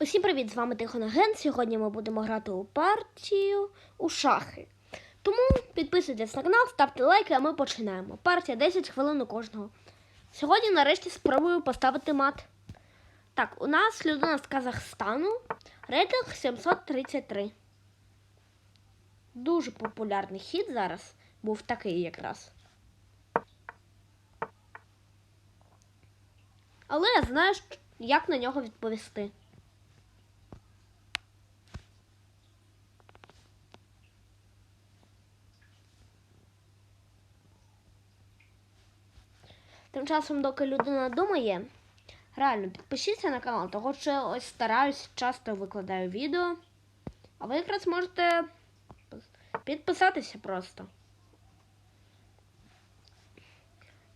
Усім привіт! З вами Тихон Агент. Сьогодні ми будемо грати у партію у шахи. Тому підписуйтесь на канал, ставте лайки, а ми починаємо. Партія 10 хвилин у кожного. Сьогодні нарешті спробую поставити мат. Так, у нас людина з Казахстану. Рейтинг 733. Дуже популярний хід зараз. Був такий якраз. Але я знаю, як на нього відповісти. Тим часом, доки людина думає, реально підпишіться на канал, того що ось стараюсь, часто викладаю відео. А ви якраз можете підписатися просто.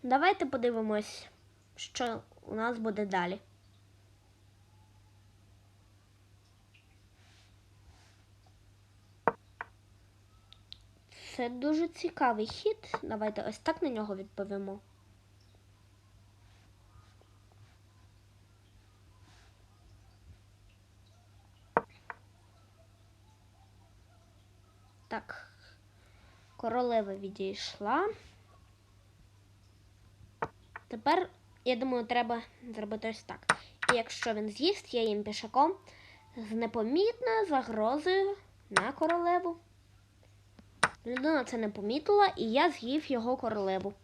Давайте подивимось, що у нас буде далі. Це дуже цікавий хід. Давайте ось так на нього відповімо. Так, королева відійшла. Тепер, я думаю, треба зробити ось так. І якщо він з'їсть, я їм пішаком з непомітною загрозою на королеву. Людина це не помітила, і я з'їв його королеву.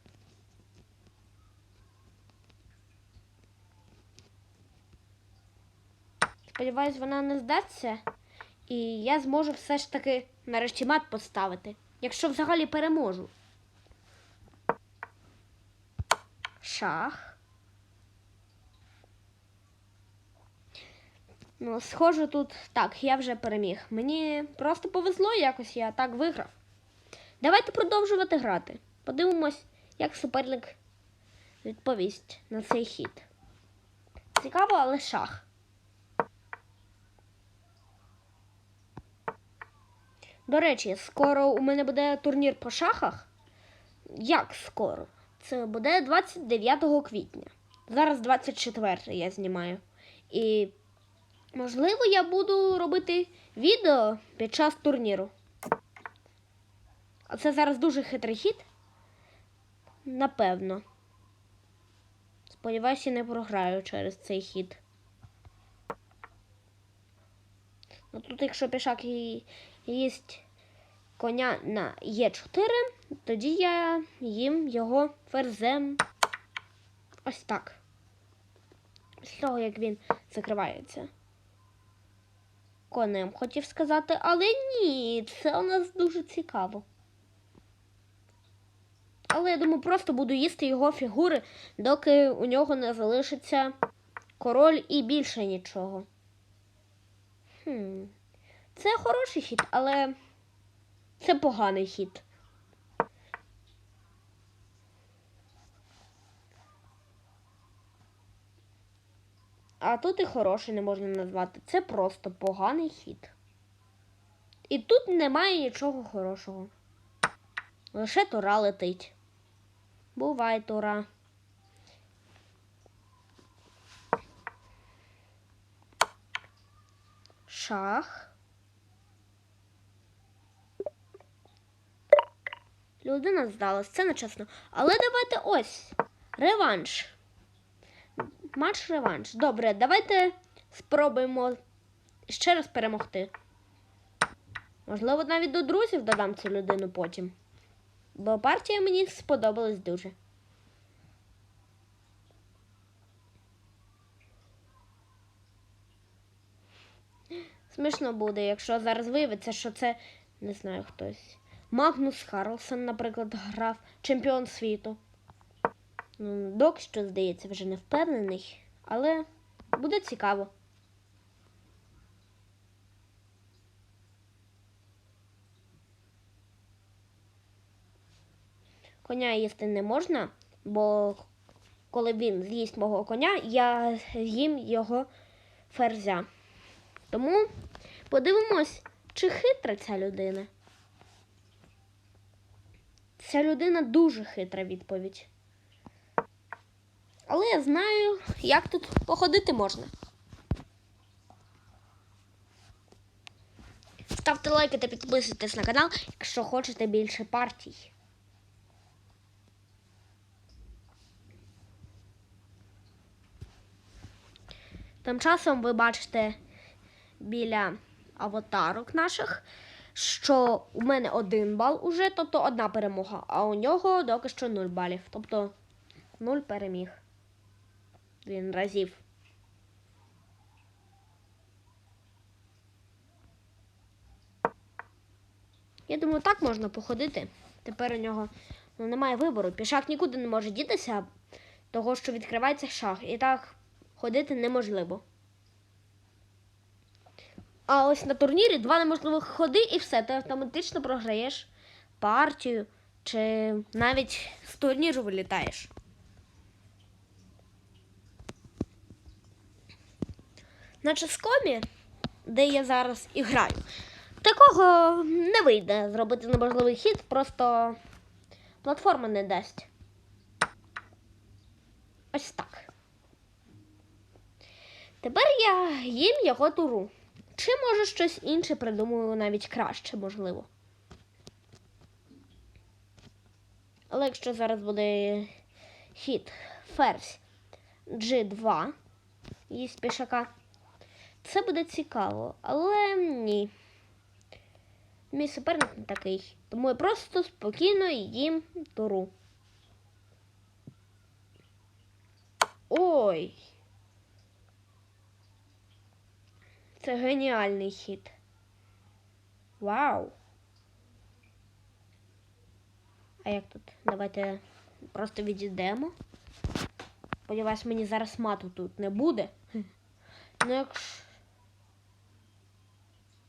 Сподіваюсь, вона не здасться. І я зможу все ж таки нарешті мат поставити, якщо взагалі переможу. Шах. Ну, схоже, тут так, я вже переміг. Мені просто повезло якось, я так виграв. Давайте продовжувати грати. Подивимось, як суперник відповість на цей хід. Цікаво, але шах. До речі, скоро у мене буде турнір по шахах. Як скоро? Це буде 29 квітня. Зараз 24 я знімаю. І, можливо, я буду робити відео під час турніру. А це зараз дуже хитрий хід. Напевно. Сподіваюся, не програю через цей хід. Ну тут, якщо пішак і їсть коня на Е4, тоді я їм його ферзем. Ось так. З того, як він закривається. Конем хотів сказати, але ні, це у нас дуже цікаво. Але я думаю, просто буду їсти його фігури, доки у нього не залишиться король і більше нічого. Хм. Це хороший хід, але це поганий хід. А тут і хороший не можна назвати. Це просто поганий хід. І тут немає нічого хорошого. Лише тура летить. Бувай тура. Шах. Людина здалась, це нечесно. Але давайте ось. Реванш. Матч реванш. Добре, давайте спробуємо ще раз перемогти. Можливо, навіть до друзів додам цю людину потім. Бо партія мені сподобалась дуже. Смішно буде, якщо зараз виявиться, що це не знаю хтось. Магнус Карлсон, наприклад, грав чемпіон світу. Ну, Док, що здається, вже не впевнений, але буде цікаво. Коня їсти не можна, бо коли він з'їсть мого коня, я з'їм його ферзя. Тому подивимось, чи хитра ця людина. Ця людина дуже хитра відповідь. Але я знаю, як тут походити можна. ставте лайки та підписуйтесь на канал, якщо хочете більше партій. Тим часом ви бачите біля аватарок наших, що у мене один бал уже, тобто одна перемога, а у нього доки що нуль балів. Тобто нуль переміг. Він разів. Я думаю, так можна походити. Тепер у нього ну, немає вибору. Пішак нікуди не може дітися, того що відкривається шах. І так ходити неможливо. А ось на турнірі два неможливих ходи і все, ти автоматично програєш партію чи навіть з турніру вилітаєш. На ческомі, де я зараз і граю, такого не вийде зробити неможливий хід, просто платформа не дасть. Ось так. Тепер я їм його туру. Чи може щось інше придумаю навіть краще, можливо. Але якщо зараз буде хід ферзь G2 їсть пішака, це буде цікаво, але ні. Мій суперник не такий. Тому я просто спокійно їм туру. Ой. Це геніальний хід. Вау. А як тут? Давайте просто відійдемо. Сподіваюсь, мені зараз мату тут не буде. Ну якщо.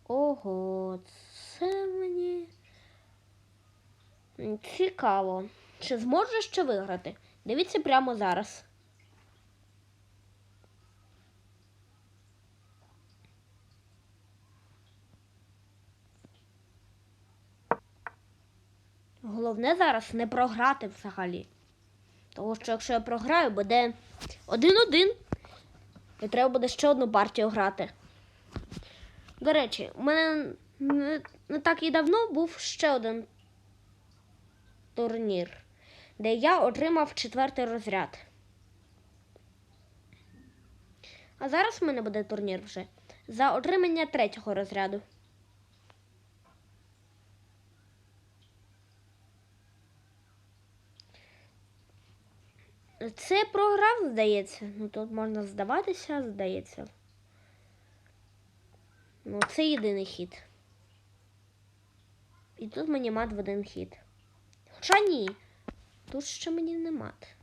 Ого, це мені цікаво. Чи зможеш ще виграти? Дивіться прямо зараз. Головне зараз не програти взагалі. Тому що якщо я програю, буде один-один. І треба буде ще одну партію грати. До речі, у мене не, так і давно був ще один турнір, де я отримав четвертий розряд. А зараз в мене буде турнір вже за отримання третього розряду. Це програм, здається. Ну тут можна здаватися, здається. Ну, це єдиний хід. І тут мені мат в один хід. Хоча ні. Тут ще мені не мат.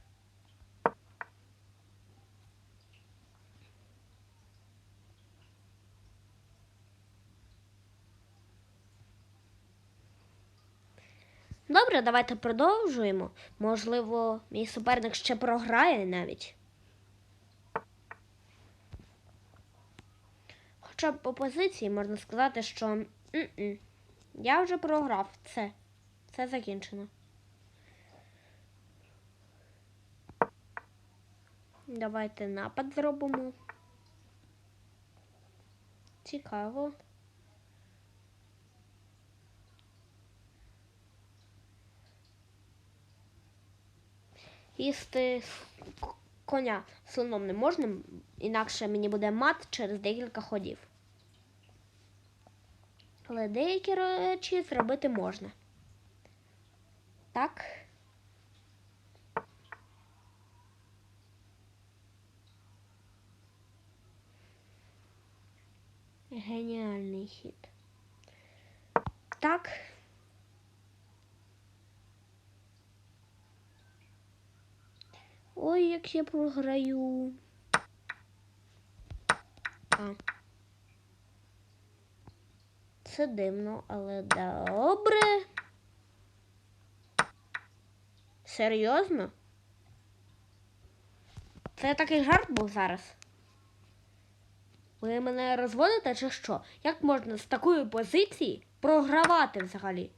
Добре, давайте продовжуємо. Можливо, мій суперник ще програє навіть. Хоча по позиції можна сказати, що м-м, я вже програв це. Це закінчено. Давайте напад зробимо. Цікаво. Їсти коня слоном не можна, інакше мені буде мат через декілька ходів. Але деякі речі зробити можна. Так. Геніальний хід. Так. Ой, як я програю. А. Це дивно, але добре. Серйозно? Це такий жарт був зараз. Ви мене розводите чи що? Як можна з такої позиції програвати взагалі?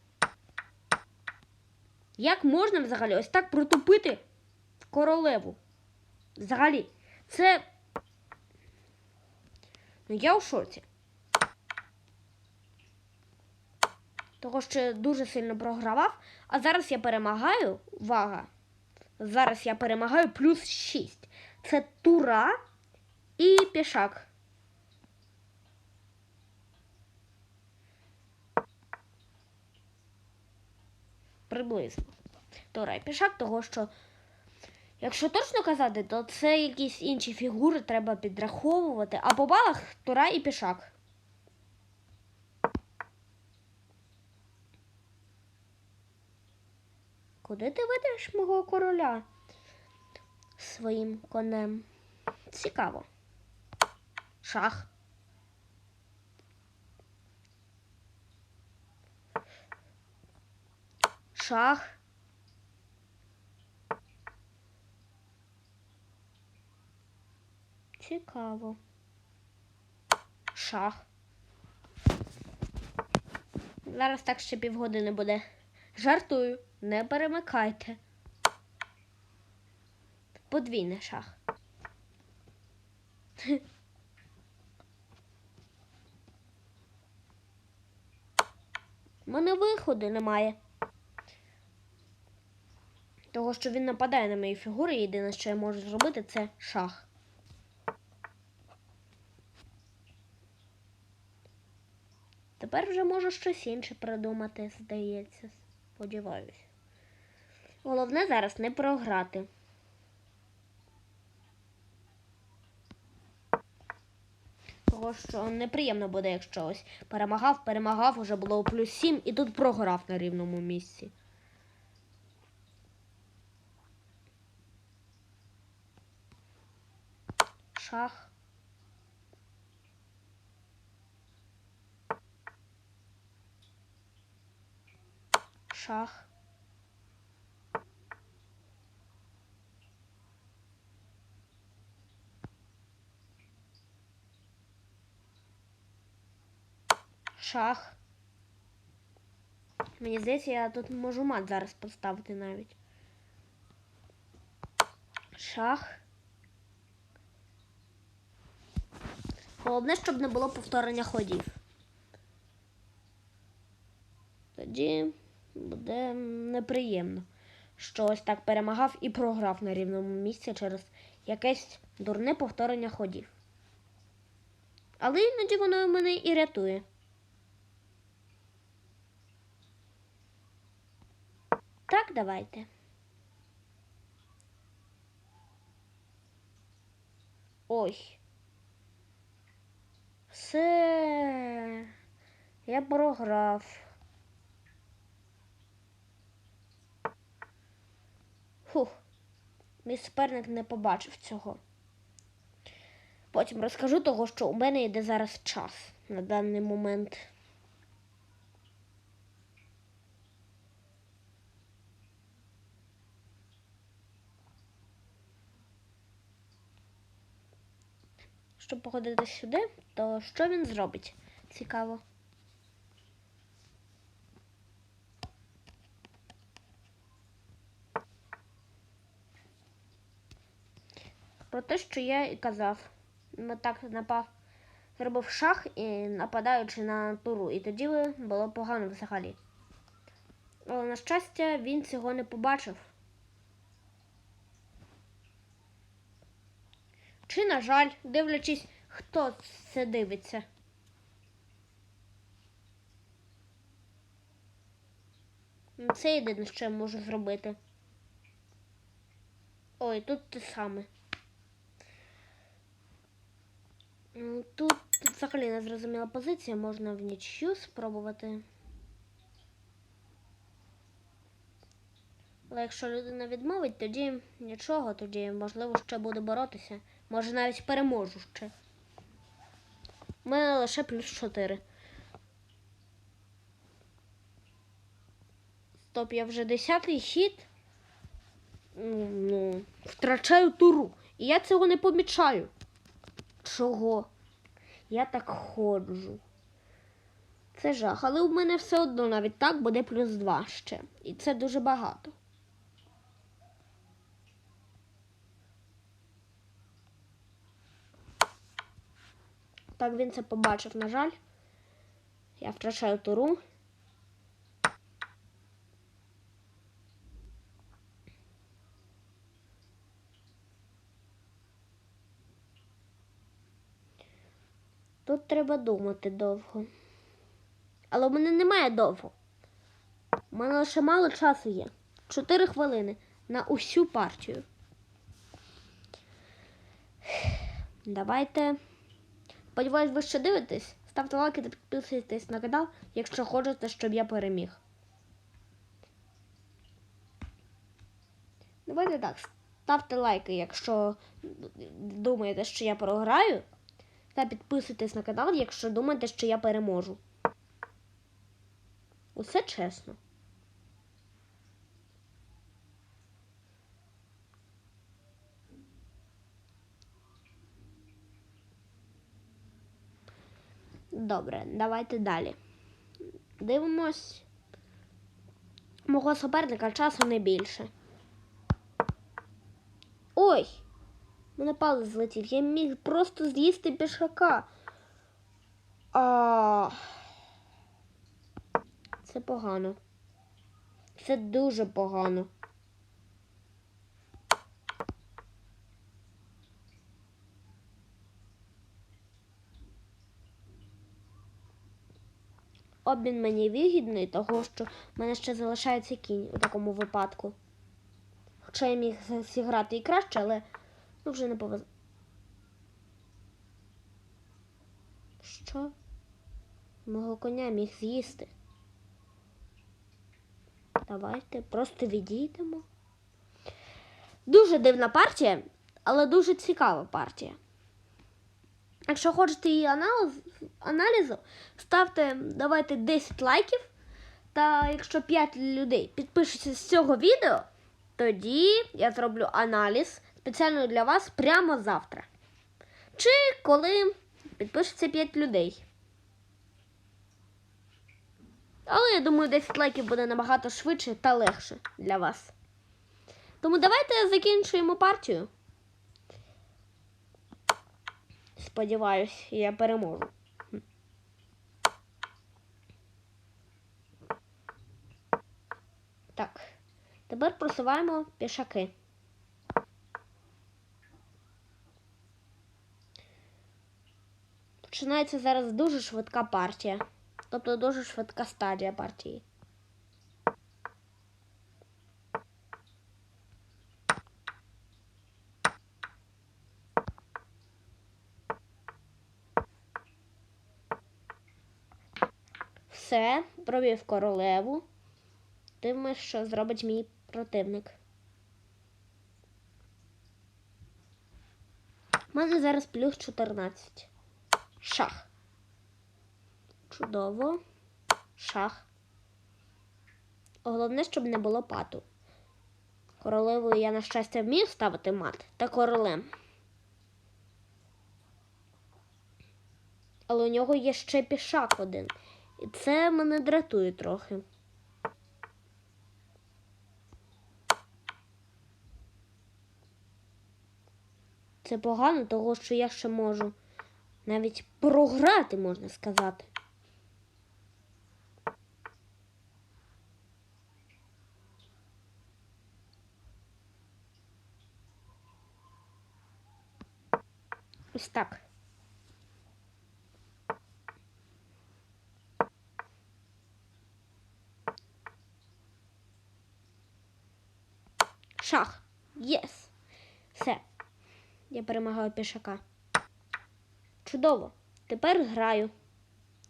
Як можна взагалі ось так протупити королеву? Взагалі, це. Ну, я у шоці. Того, що дуже сильно програвав, а зараз я перемагаю. Увага! Зараз я перемагаю плюс 6. Це тура і пішак. Приблизно. Тура і пішак, того що, якщо точно казати, то це якісь інші фігури треба підраховувати, а по балах тура і пішак. Куди ти ведеш мого короля своїм конем? Цікаво. Шах. Шах. Цікаво. Шах. Зараз так ще півгодини буде. Жартую, не перемикайте. Подвійний шах. У мене виходу немає. Того, що він нападає на мої фігури, єдине, що я можу зробити, це шах. Тепер вже можу щось інше придумати, здається. Сподіваюся. Головне зараз не програти. Того, що неприємно буде, якщо ось перемагав, перемагав, уже було плюс 7 і тут програв на рівному місці. Шах. Шах. Шах. Мені здається, я тут можу мат зараз поставити навіть. Шах. Головне, щоб не було повторення ходів. Тоді буде неприємно, що ось так перемагав і програв на рівному місці через якесь дурне повторення ходів. Але іноді воно мене і рятує. Так, давайте. Ой. Все. Я програв. Фух, мій суперник не побачив цього. Потім розкажу того, що у мене йде зараз час на даний момент. Щоб походити сюди, то що він зробить? Цікаво. Про те, що я і казав. Так напав, зробив шах і нападаючи на туру. І тоді було погано взагалі. Але, на щастя, він цього не побачив. Чи, на жаль, дивлячись, хто це дивиться. Це єдине, що я можу зробити. Ой, тут те саме. М, Тут взагалі незрозуміла позиція, можна в нічю спробувати. Але якщо людина відмовить, тоді нічого, тоді можливо ще буде боротися. Може навіть переможу ще. У мене лише плюс 4. Стоп, я вже десятий хід. Ну, втрачаю туру. І я цього не помічаю. Чого? Я так ходжу. Це жах, але у мене все одно навіть так буде плюс 2 ще. І це дуже багато. Так він це побачив, на жаль. Я втрачаю туру. Тут треба думати довго. Але в мене немає довго. У мене лише мало часу є. Чотири хвилини на усю партію. Давайте. Сподіваюсь, ви ще дивитесь. Ставте лайки та підписуйтесь на канал, якщо хочете, щоб я переміг. Давайте так. Ставте лайки, якщо думаєте, що я програю. Та підписуйтесь на канал, якщо думаєте, що я переможу. Усе чесно. Добре, давайте далі. Дивимось. Мого суперника часу не більше. Ой! Мене палець злетів. Я міг просто з'їсти пішака. А... Це погано. Це дуже погано. Обмін мені вигідний, того що в мене ще залишається кінь у такому випадку. Хоча я міг зіграти і краще, але ну, вже не повезло. Що? Мого коня міг з'їсти. Давайте просто відійдемо. Дуже дивна партія, але дуже цікава партія. Якщо хочете її аналіз, аналізу, ставте давайте 10 лайків. Та якщо 5 людей підпишуться з цього відео, тоді я зроблю аналіз спеціально для вас прямо завтра. Чи коли підпишеться 5 людей. Але я думаю, 10 лайків буде набагато швидше та легше для вас. Тому давайте закінчуємо партію. Сподіваюсь, я переможу. Так, тепер просуваємо пішаки. Починається зараз дуже швидка партія. Тобто дуже швидка стадія партії. Все, провів королеву. Дивимось, що зробить мій противник. У мене зараз плюс 14. Шах. Чудово. Шах. Головне, щоб не було пату. Королевою я, на щастя, вмію ставити мат та королем. Але у нього є ще пішак один. І це мене дратує трохи. Це погано, того що я ще можу навіть програти, можна сказати. Ось так. Шах. Єс. Все. Я перемагаю пішака. Чудово. Тепер граю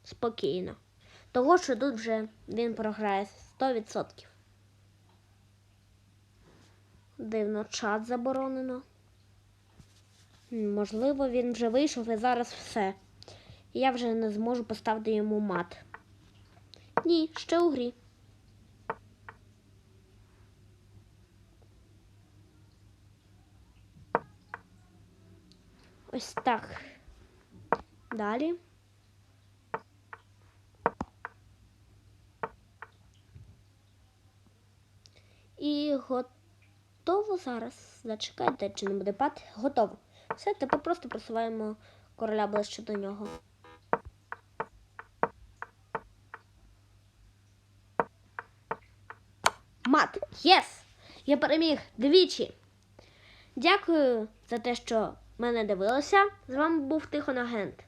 спокійно. Того, що тут вже він програє 100%. Дивно, чат заборонено. Можливо, він вже вийшов і зараз все. Я вже не зможу поставити йому мат. Ні, ще у грі. Ось так. Далі. І готово зараз. Зачекайте, чи не буде пад. Готово. Все, тепер просто просуваємо короля ближче до нього. Мат! Єс! Я переміг двічі. Дякую за те, що мене дивилися. З вами був Тихон Агент.